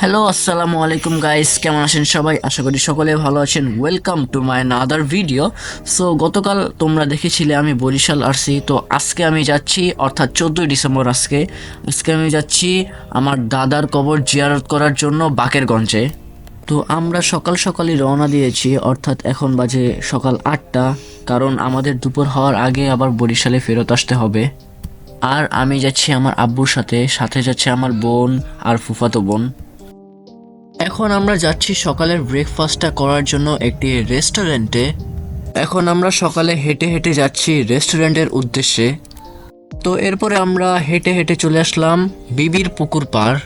Hello আসসালামু আলাইকুম guys কেমন আছেন সবাই? আশা করি সকলে ভালো আছেন। Welcome to my another video so গতকাল তোমরা দেখেছিলে, আমি বরিশাল আসছি। তো, আজকে আমি যাচ্ছি, অর্থাৎ চোদ্দোই ডিসেম্বর আজকে। আজকে আমি যাচ্ছি আমার দাদার কবর জিয়ারত করার জন্য বাকেরগঞ্জে। তো, আমরা সকাল সকালই রওনা দিয়েছি, অর্থাৎ এখন বাজে সকাল আটটা। কারণ আমাদের দুপুর হওয়ার আগে আবার বরিশালে ফেরত আসতে হবে। আর আমি যাচ্ছি আমার আব্বুর সাথে সাথে যাচ্ছে আমার বোন আর ফুফাতো বোন। এখন আমরা যাচ্ছি সকালের ব্রেকফাস্টটা করার জন্য একটি রেস্টুরেন্টে এখন আমরা সকালে হেঁটে হেঁটে যাচ্ছি রেস্টুরেন্টের উদ্দেশ্যে। তো এরপরে আমরা হেঁটে হেঁটে চলে আসলাম বিবির পুকুর পাড়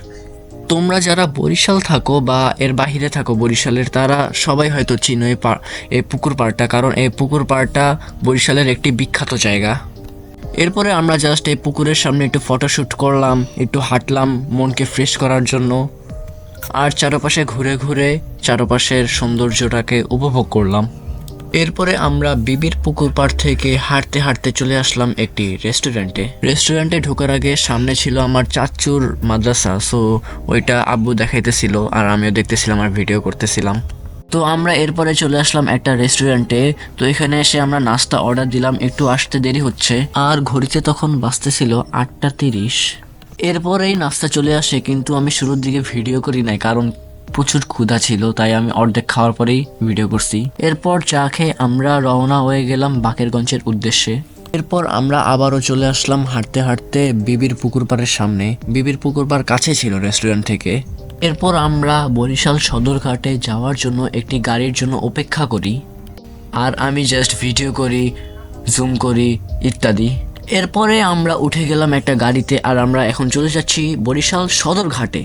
তোমরা যারা বরিশাল থাকো বা এর বাহিরে থাকো বরিশালের, তারা সবাই হয়তো চিনো এই পা এই পুকুর পাড়টা, কারণ এই পুকুর পাড়টা বরিশালের একটি বিখ্যাত জায়গা। এরপরে আমরা জাস্ট এই পুকুরের সামনে একটু ফটোশ্যুট করলাম, একটু হাঁটলাম মনকে ফ্রেশ করার জন্য। আর চারপাশে ঘুরে ঘুরে চারপাশের সৌন্দর্যটাকে উপভোগ করলাম। এরপরে আমরা বিবির পুকুর পাড় থেকে হাঁটতে হাঁটতে চলে আসলাম একটি রেস্টুরেন্টে। রেস্টুরেন্টে ঢোকার আগে সামনে ছিল আমার চাচুর মাদ্রাসা, সো ওইটা আব্বু দেখাইতেছিল আর আমিও দেখতেছিলাম আর ভিডিও করতেছিলাম। তো আমরা এরপরে চলে আসলাম একটা রেস্টুরেন্টে। তো এখানে এসে আমরা নাস্তা অর্ডার দিলাম, একটু আসতে দেরি হচ্ছে। আর ঘড়িতে তখন বাঁচতেছিল আটটা তিরিশ। এরপরেই নাস্তা চলে আসে, কিন্তু আমি শুরুর দিকে ভিডিও করি নাই, কারণ প্রচুর ক্ষুধা ছিল, তাই আমি অর্ধেক খাওয়ার পরেই ভিডিও করছি। এরপর চা খেয়ে আমরা রওনা হয়ে গেলাম বাকেরগঞ্জের উদ্দেশ্যে। এরপর আমরা আবারও চলে আসলাম হাঁটতে হাঁটতে বিবির পুকুর পাড়ের সামনে। বিবির পুকুর পাড় কাছে ছিল রেস্টুরেন্ট থেকে। এরপর আমরা বরিশাল সদরঘাটে যাওয়ার জন্য একটি গাড়ির জন্য অপেক্ষা করি। আর আমি জাস্ট ভিডিও করি জুম করি, ইত্যাদি। এরপরে আমরা উঠে গেলাম একটা গাড়িতে আর আমরা এখন চলে যাচ্ছি বরিশাল সদরঘাটে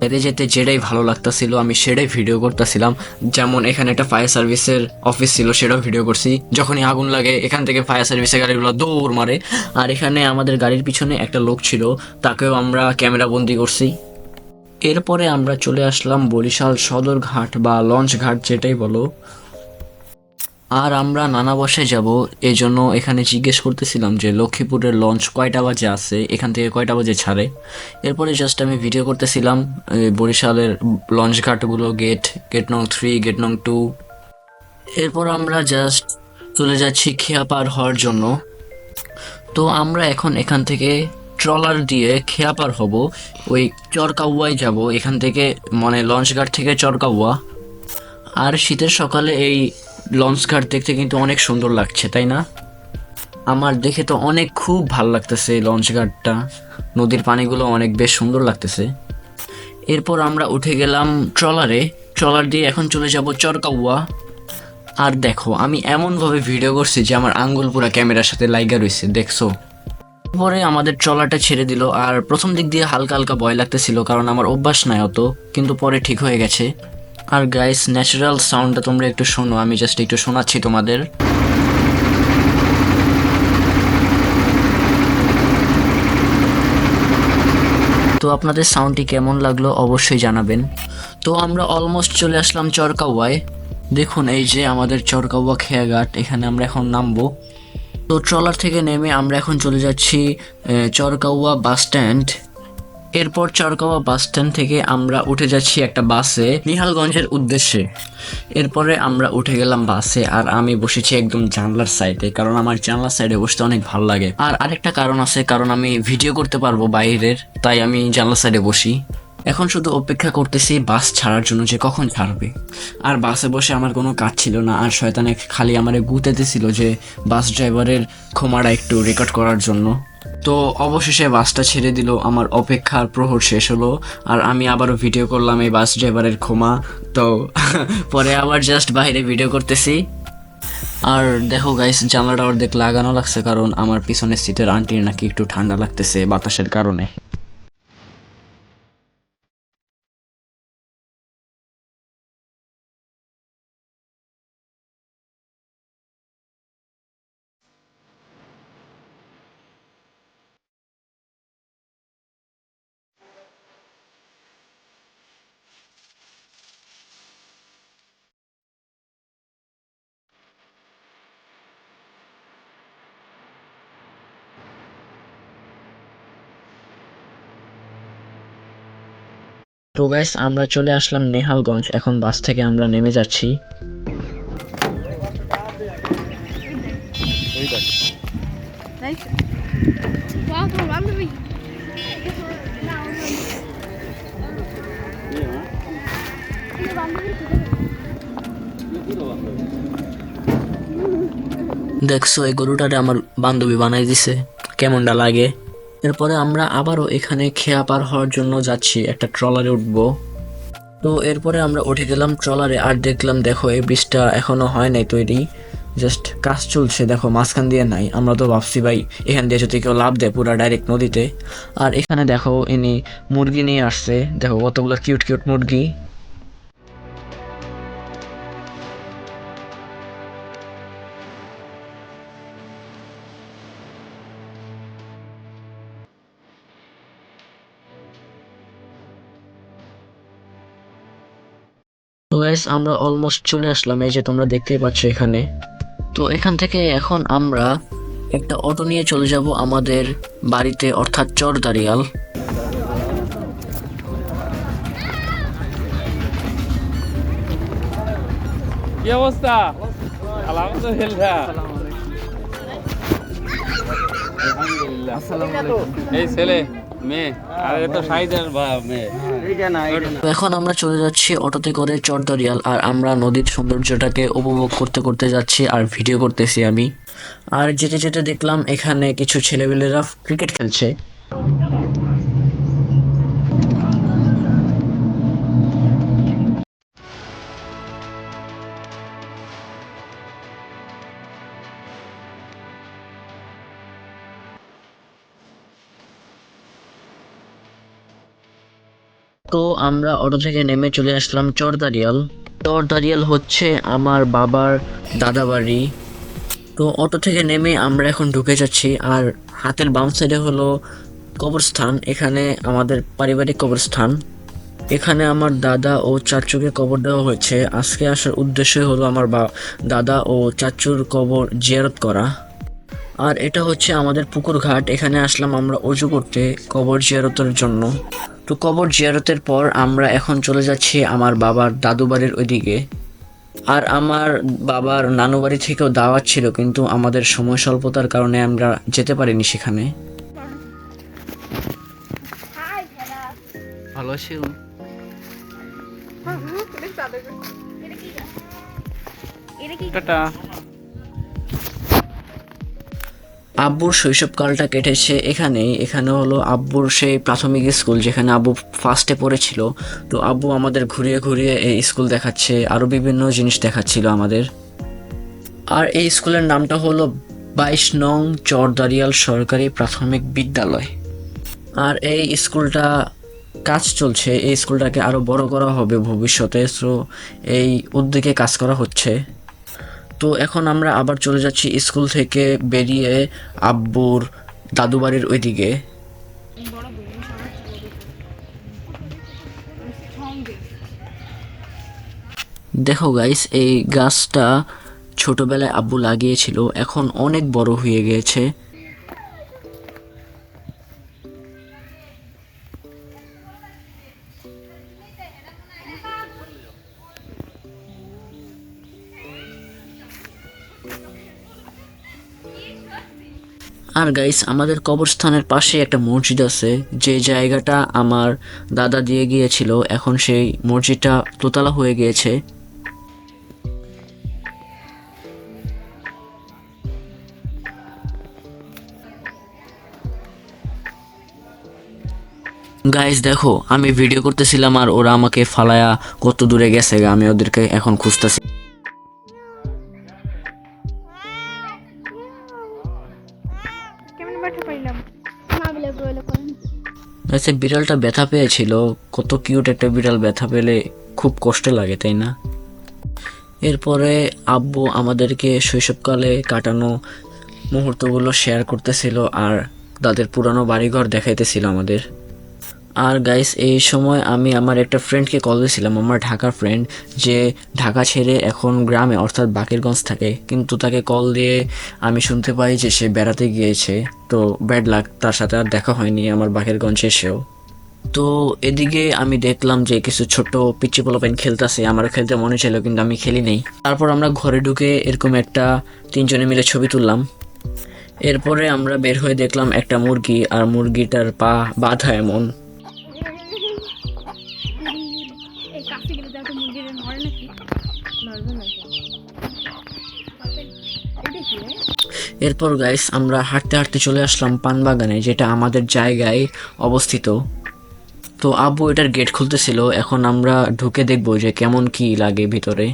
এতে যেতে যেটাই ভালো লাগতাছিল, আমি সেটাই ভিডিও করতেছিলাম। যেমন এখানে একটা ফায়ার সার্ভিসের অফিস ছিল, সেটাও ভিডিও করছি। যখনই আগুন লাগে, এখান থেকে ফায়ার সার্ভিসের গাড়িগুলো দৌড় মারে। আর এখানে আমাদের গাড়ির পিছনে একটা লোক ছিল, তাকেও আমরা ক্যামেরা বন্দি করছি। এরপরে আমরা চলে আসলাম বরিশাল সদর ঘাট বা লঞ্চ ঘাট, যেটাই বলো। আর আমরা নানা বসে যাব এই জন্য এখানে জিজ্ঞেস করতেছিলাম যে, লক্ষ্মীপুরের লঞ্চ কয়টা বাজে আছে? এখান থেকে কয়টা বাজে ছাড়ে? এরপরে জাস্ট আমি ভিডিও করতেছিলাম বরিশালের লঞ্চ ঘাটগুলো গেট গেট নং থ্রি গেট নং টু এরপর আমরা জাস্ট চলে যাচ্ছি খেয়া পার হওয়ার জন্য। তো আমরা এখন এখান থেকে ট্রলার দিয়ে খেয়া পার হব, ওই চরকাউয়ায় যাব। এখান থেকে মানে লঞ্চ ঘাট থেকে চরকাউয়া। আর শীতের সকালে এই লঞ্চ ঘাট দেখতে কিন্তু অনেক সুন্দর লাগছে, তাই না? আমার দেখে তো অনেক খুব ভালো লাগতেছে এই লঞ্চ ঘাটটা নদীর পানিগুলো অনেক বেশ সুন্দর লাগতেছে। এরপর আমরা উঠে গেলাম ট্রলারে। ট্রলার দিয়ে এখন চলে যাব চরকাউয়া। আর দেখো, আমি এমনভাবে ভিডিও করছি যে আমার আঙ্গুল পুরা ক্যামেরার সাথে লাইগা রয়েছে দেখছ? পরে আমাদের ট্রলারটা ছেড়ে দিল, আর প্রথম দিক দিয়ে হালকা হালকা ভয় লাগতেছিল, কারণ আমার অভ্যাস নাই অত, কিন্তু পরে ঠিক হয়ে গেছে। আর গাইস ন্যাচারাল সাউন্ডটা তোমরা একটু শোনো, আমি জাস্ট একটু শোনাচ্ছি তোমাদের। তো আপনাদের সাউন্ডটি কেমন লাগল অবশ্যই জানাবেন। তো আমরা অলমোস্ট চলে আসলাম চরকাওয়ায়। দেখুন, এই যে আমাদের চরকাওয়া খেয়াঘাট, এখানে আমরা এখন নামবো। তো ট্রলার থেকে নেমে আমরা এখন চলে যাচ্ছি চরকাওয়া বাস স্ট্যান্ড। এরপর চরকাওয়া বাস স্ট্যান্ড থেকে আমরা উঠে যাচ্ছি একটা বাসে, নিহালগঞ্জের উদ্দেশ্যে। এরপরে আমরা উঠে গেলাম বাসে আর আমি বসেছি একদম জানলার সাইডে, কারণ আমার জানলার সাইডে বসতে অনেক ভালো লাগে। আর আরেকটা কারণ আছে, কারণ আমি ভিডিও করতে পারব বাইরের, তাই আমি জানলার সাইডে বসি। এখন শুধু অপেক্ষা করতেছি বাস ছাড়ার জন্য যে কখন ছাড়বে। আর বাসে বসে আমার কোনো কাজ ছিল না, আর শয়তানে খালি আমারে গুতেতেছিল যে বাস ড্রাইভারের ক্ষমাটা একটু রেকর্ড করার জন্য। তো অবশেষে বাসটা ছেড়ে দিল। আমার অপেক্ষার প্রহর শেষ হলো আর আমি আবারও ভিডিও করলাম এই বাস ড্রাইভারের ক্ষমা। তো, পরে আবার জাস্ট বাইরে ভিডিও করতেছি। আর দেখো গাইস জানলাটা অর্ধেক লাগানো লাগছে কারণ আমার পিছনের সিটের আন্টির নাকি একটু ঠান্ডা লাগতেছে বাতাসের কারণে। তো গাইস আমরা চলে আসলাম নেহালগঞ্জ। এখন বাস থেকে আমরা নেমে যাচ্ছি। দেখছ, এই গরুটারে আমার বান্ধবী বানাই দিছে। কেমনটা লাগে? এরপরে আমরা আবারও এখানে খেয়া পার হওয়ার জন্য যাচ্ছি, একটা ট্রলারে উঠবো। তো এরপরে আমরা উঠে গেলাম ট্রলারে আর দেখলাম, দেখো, এই ব্রিজটা এখনও হয় নাই তৈরি। জাস্ট কাজ চলছে, দেখো, মাঝখান দিয়ে নাই। আমরা তো ভাবছি, ভাই, এখান দিয়ে যদি কেউ লাভ দেয় পুরা ডাইরেক্ট নদীতে। আর এখানে দেখো, ইনি মুরগি নিয়ে আসছে। দেখো, কতগুলো কিউট কিউট মুরগি। তো গাইস আমরা অলমোস্ট চলে আসলাম এই যে তোমরা দেখতেই পাচ্ছ এখানে। তো এখান থেকে এখন আমরা একটা অটো নিয়ে চলে যাব আমাদের বাড়িতে অর্থাৎ চরদারিয়াল। কি অবস্থা? আলহামদুলিল্লাহ। এই ছেলে মেয়ে আর এ তো সাইদের মেয়ে। এখন আমরা চলে যাচ্ছি অটোতে করে চরদরিয়াল, আর আমরা নদীর সৌন্দর্যটাকে উপভোগ করতে করতে যাচ্ছি আর ভিডিও করতেছি আমি। আর যেতে যেতে দেখলাম এখানে কিছু ছেলেপেলেরা ক্রিকেট খেলছে। তো আমরা অটো থেকে নেমে চলে আসলাম চরদারিয়াল। চরদারিয়াল হচ্ছে আমার বাবার দাদা বাড়ি তো অটো থেকে নেমে আমরা এখন ঢুকে যাচ্ছি, আর হাতের বাম সাইডে হলো কবরস্থান, এখানে আমাদের পারিবারিক কবরস্থান। এখানে আমার দাদা ও চাচুকে কবর দেওয়া হয়েছে। আজকে আসার উদ্দেশ্য হলো আমার বা দাদা ও চাচুর কবর জিয়ারত করা। আর এটা হচ্ছে আমাদের পুকুর ঘাট, এখানে আসলাম আমরা অজু করতে কবর জিয়ারতের জন্য। তো কবর জিয়ারতের পর আমরা এখন চলে যাচ্ছি আমার বাবার দাদু বাড়ির ওইদিকে। আর আমার বাবার নানু বাড়ি থেকেও দাওয়াত ছিল কিন্তু আমাদের সময় স্বল্পতার কারণে আমরা যেতে পারিনি সেখানে। ভালো ছিল এটা কি এটা কি টাটা। আব্বুর শৈশবকালটা কেটেছে এখানেই। এখানে হলো আব্বুর সেই প্রাথমিক স্কুল যেখানে আব্বু ফার্স্টে পড়েছিল। তো আব্বু আমাদের ঘুরিয়ে ঘুরিয়ে এই স্কুল দেখাচ্ছে আরও বিভিন্ন জিনিস দেখাচ্ছিল আমাদের। আর এই স্কুলের নামটা হলো বাইশ নং চরদারিয়াল সরকারি প্রাথমিক বিদ্যালয়। আর এই স্কুলটা কাজ চলছে, এই স্কুলটাকে আরও বড় করা হবে ভবিষ্যতে। সো এই উদ্যোগে কাজ করা হচ্ছে। তো এখন আমরা আবার চলে যাচ্ছি স্কুল থেকে বেরিয়ে আব্বুর দাদু বাড়ির ওইদিকে। দেখো গাইস এই গাছটা ছোটবেলায় আব্বু লাগিয়েছিল, এখন অনেক বড় হয়ে গিয়েছে। আর গাইস আমাদের কবরস্থানের পাশে একটা মসজিদ আছে। যে জায়গাটা আমার দাদা দিয়ে গিয়েছিল, এখন সেই মসজিদটা দোতলা হয়ে গিয়েছে। গাইস দেখো, আমি ভিডিও করতেছিলাম আর ওরা আমাকে ফালায়া কত দূরে গেছে আমি ওদেরকে এখন খুঁজতেছি। আচ্ছা বিড়ালটা ব্যথা পেয়েছিল। কত কিউট একটা বিড়াল ব্যথা পেলে খুব কষ্ট লাগে, তাই না? এরপরে আব্বু আমাদেরকে শৈশবকালে কাটানো মুহূর্তগুলো শেয়ার করতেছিল আর তাদের পুরানো বাড়িঘর দেখাইতেছিল আমাদের। আর গাইস এই সময় আমি আমার একটা ফ্রেন্ডকে কল দিয়েছিলাম, আমার ঢাকার ফ্রেন্ড যে ঢাকা ছেড়ে এখন গ্রামে, অর্থাৎ বাকেরগঞ্জ থাকে। কিন্তু তাকে কল দিয়ে আমি শুনতে পাই যে সে বেড়াতে গিয়েছে। তো ব্যাড লাক তার সাথে আর দেখা হয়নি আমার বাকেরগঞ্জ এসেও। তো এদিকে আমি দেখলাম যে কিছু ছোট পিচ্ছি পোলাপাইন খেলতেছে। আমার খেলতে মনে ছিল কিন্তু আমি খেলি নেই। তারপর আমরা ঘরে ঢুকে এরকম একটা তিনজনে মিলে ছবি তুললাম। এরপরে আমরা বের হয়ে দেখলাম একটা মুরগি, আর মুরগিটার পা, বাঁধা এমন। এরপর গাইস আমরা হাঁটতে হাঁটতে চলে আসলাম পানবাগানে, যেটা আমাদের জায়গায় অবস্থিত। তো আব্বু এটার গেট খুলতেছিল, এখন আমরা ঢুকে দেখব যে কেমন কি লাগে ভিতরে।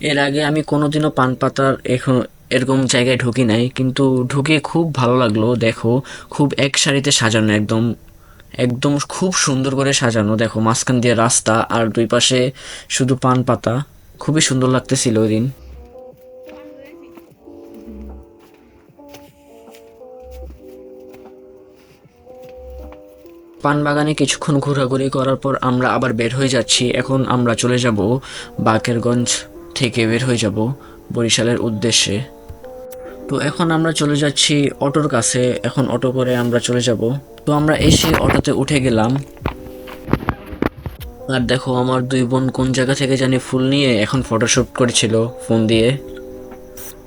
এর আগে আমি কোনোদিনও পান পাতার এখন এরকম জায়গায় ঢুকি নাই, কিন্তু ঢুকে খুব ভালো লাগল, দেখো, খুব এক সারিতে সাজানো একদম একদম খুব সুন্দর করে সাজানো, দেখো, মাঝখান দিয়ে রাস্তা আর দুই পাশে শুধু পান পাতা খুবই সুন্দর লাগতেছিল ওই দিন। পান বাগানে কিছুক্ষণ ঘোরাঘুরি করার পর আমরা আবার বের হয়ে যাচ্ছি। এখন আমরা চলে যাব বাকেরগঞ্জ থেকে বের হয়ে যাব বরিশালের উদ্দেশ্যে। তো এখন আমরা চলে যাচ্ছি অটোর কাছে। এখন অটো করে আমরা চলে যাব। তো আমরা এসে অটোতে উঠে গেলাম। আর দেখো, আমার দুই বোন কোন জায়গা থেকে জানি ফুল নিয়ে এখন ফটোশ্যুট করেছিল ফোন দিয়ে।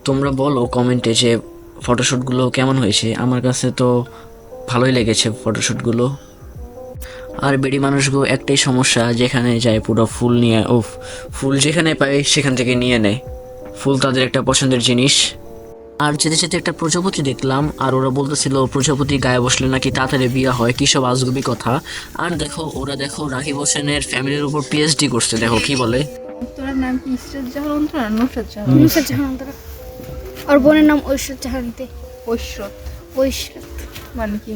তোমরা বলো কমেন্টে যে ফটোশ্যুটগুলো কেমন হয়েছে? আমার কাছে তো ভালোই লেগেছে ফটোশ্যুটগুলো আর বেডি মানুষগুলো একটাই সমস্যা যেখানে যায় পুরো ফুল নিয়ে ও ফুল যেখানে পায় সেখান থেকে নিয়ে নেয়। ফুল তাদের একটা পছন্দের জিনিস। আর যেতে যেতে একটা প্রজাপতি দেখলাম আর ওরা বলতেছিল প্রজাপতি গায়ে বসলে নাকি তাড়াতাড়ি বিয়ে হয় কী সব আজগুবি কথা? আর দেখো ওরা দেখো রাকিব হোসেনের ফ্যামিলির উপর পিএইচডি করছে দেখো কি বলে। তোর নাম কি? ইসরাত জাহান অন্তরা নুসরাত জাহান নুসরাত জাহান অন্তরা। আর বোনের নাম ঐশ্বর জাহান্তে। ঐশ্বর ঐশ্বর মানে কি?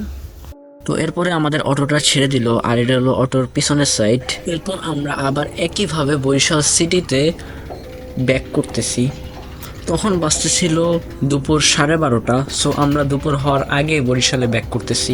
তো এরপরে আমাদের অটোটা ছেড়ে দিল, আর এটা হলো অটোর পিছনের সাইড এরপর আমরা আবার একইভাবে বরিশাল সিটিতে ব্যাক করতেছি। তখন বাজতেছিল দুপুর সাড়ে বারোটা সো আমরা দুপুর হওয়ার আগে বরিশালে ব্যাক করতেছি।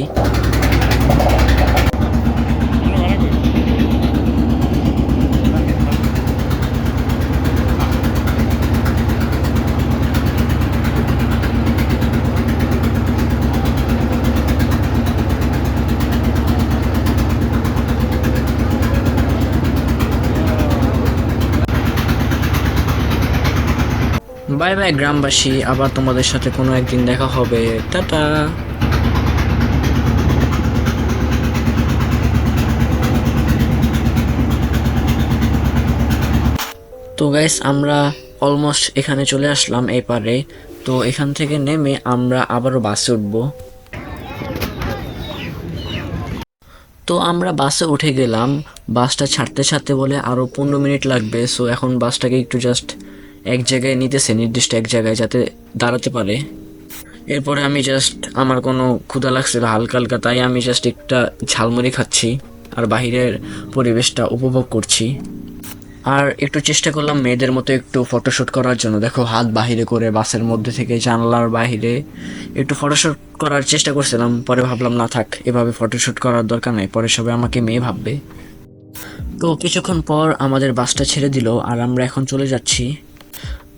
বাই বাই গ্রামবাসী, আবার তোমাদের সাথে কোনো একদিন দেখা হবে। টাটা। তো গাইস আমরা অলমোস্ট এখানে চলে আসলাম এই পারে। তো এখান থেকে নেমে আমরা আবারও বাসে উঠবো। তো আমরা বাসে উঠে গেলাম। বাসটা ছাড়তে ছাড়তে বলে আরও পনেরো মিনিট লাগবে। সো এখন বাসটাকে একটু জাস্ট এক জায়গায় নিতেছে, নির্দিষ্ট এক জায়গায় যাতে দাঁড়াতে পারে। এরপরে আমি জাস্ট আমার কোনো ক্ষুধা লাগছিল হালকা হালকা, তাই আমি জাস্ট একটা ঝালমুড়ি খাচ্ছি আর বাহিরের পরিবেশটা উপভোগ করছি। আর একটু চেষ্টা করলাম মেয়েদের মতো একটু ফটোশ্যুট করার জন্য। দেখো, হাত বাহিরে করে বাসের মধ্যে থেকে জানলার বাহিরে একটু ফটোশ্যুট করার চেষ্টা করছিলাম, পরে ভাবলাম, না থাক, এভাবে ফটোশ্যুট করার দরকার নেই, পরে সবাই আমাকে মেয়ে ভাববে। তো কিছুক্ষণ পর আমাদের বাসটা ছেড়ে দিল আর আমরা এখন চলে যাচ্ছি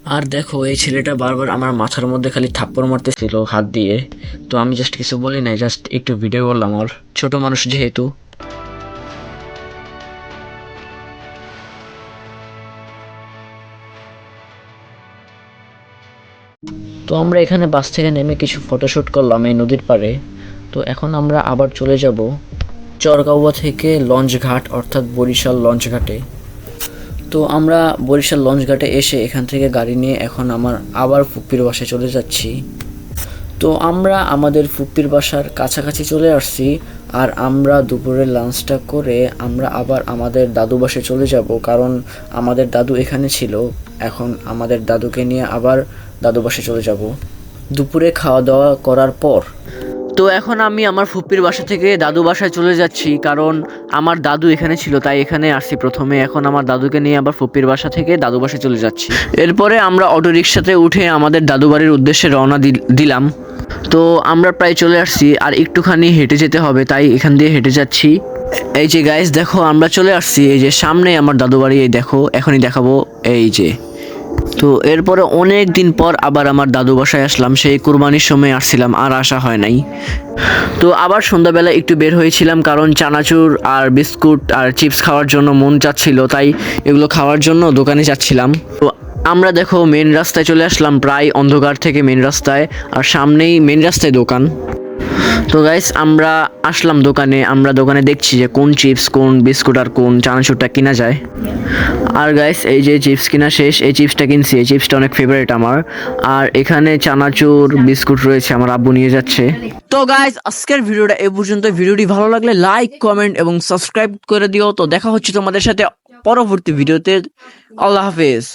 আর দেখো, এই ছেলেটা বারবার আমার মাথার মধ্যে খালি থাপ্পড় মারতেছিল হাত দিয়ে। তো আমি জাস্ট কিছু বলি নাই জাস্ট একটু ভিডিও করলাম আর ছোট মানুষ যেহেতু। তো আমরা এখানে বাস থেকে নেমে কিছু ফটোশ্যুট করলাম এই নদীর পাড়ে। তো এখন আমরা আবার চলে যাব চরগাঁওয়া থেকে লঞ্চ ঘাট অর্থাৎ বরিশাল লঞ্চ ঘাটে তো আমরা বরিশাল লঞ্চ ঘাটে এসে এখান থেকে গাড়ি নিয়ে এখন আমার আবার ফুপ্পির বাসায় চলে যাচ্ছি। তো আমরা আমাদের ফুপ্পির বাসার কাছাকাছি চলে আসছি আর আমরা দুপুরের লাঞ্চটা করে আমরা আবার আমাদের দাদু বাসায় চলে যাব কারণ আমাদের দাদু এখানে ছিল। এখন আমাদের দাদুকে নিয়ে আবার দাদু বাসায় চলে যাব। দুপুরে খাওয়া দাওয়া করার পর তো এখন আমি আমার ফুপ্পির বাসা থেকে দাদু বাসায় চলে যাচ্ছি, কারণ আমার দাদু এখানে ছিল, তাই এখানে আসছি প্রথমে। এখন আমার দাদুকে নিয়ে আবার ফুপ্পির বাসা থেকে দাদু বাসায় চলে যাচ্ছি। এরপরে আমরা অটো রিক্সাতে উঠে আমাদের দাদু বাড়ির উদ্দেশ্যে রওনা দিল- দিলাম। তো আমরা প্রায় চলে আসছি, আর একটুখানি হেঁটে যেতে হবে, তাই এখান দিয়ে হেঁটে যাচ্ছি। এই যে গাইস দেখো, আমরা চলে আসছি, এই যে সামনে আমার দাদু বাড়ি, এই দেখো, এখনই দেখাবো, এই যে। তো এরপরে অনেক দিন পর আবার আমার দাদু বাসায় আসলাম। সেই কুরবানির সময় আসছিলাম, আর আসা হয় নাই। তো আবার সন্ধ্যাবেলা একটু বের হয়েছিলাম, কারণ চানাচুর আর বিস্কুট আর চিপস খাওয়ার জন্য মন চাচ্ছিল, তাই এগুলো খাওয়ার জন্য দোকানে যাচ্ছিলাম। তো আমরা দেখো মেন রাস্তায় চলে আসলাম, প্রায় অন্ধকার থেকে মেন রাস্তায়, আর সামনেই মেন রাস্তায় দোকান। তো গাইস আমরা আসলাম দোকানে, আমরা দোকানে দেখছি যে কোন চিপস কোন বিস্কুট আর কোন চানাচুরটা কিনা যায়। আর গাইস এই যে চিপস কিনা শেষ, এই চিপসটা কিনছি, এই চিপসটা অনেক ফেভারিট আমার। আর এখানে চানাচুর বিস্কুট রয়েছে, আমার আব্বু নিয়ে যাচ্ছে। তো গাইস আজকের ভিডিওটা এ পর্যন্ত। ভিডিওটি ভালো লাগলে লাইক কমেন্ট এবং সাবস্ক্রাইব করে দিও। তো দেখা হচ্ছে তোমাদের সাথে পরবর্তী ভিডিওতে। আল্লাহ হাফেজ।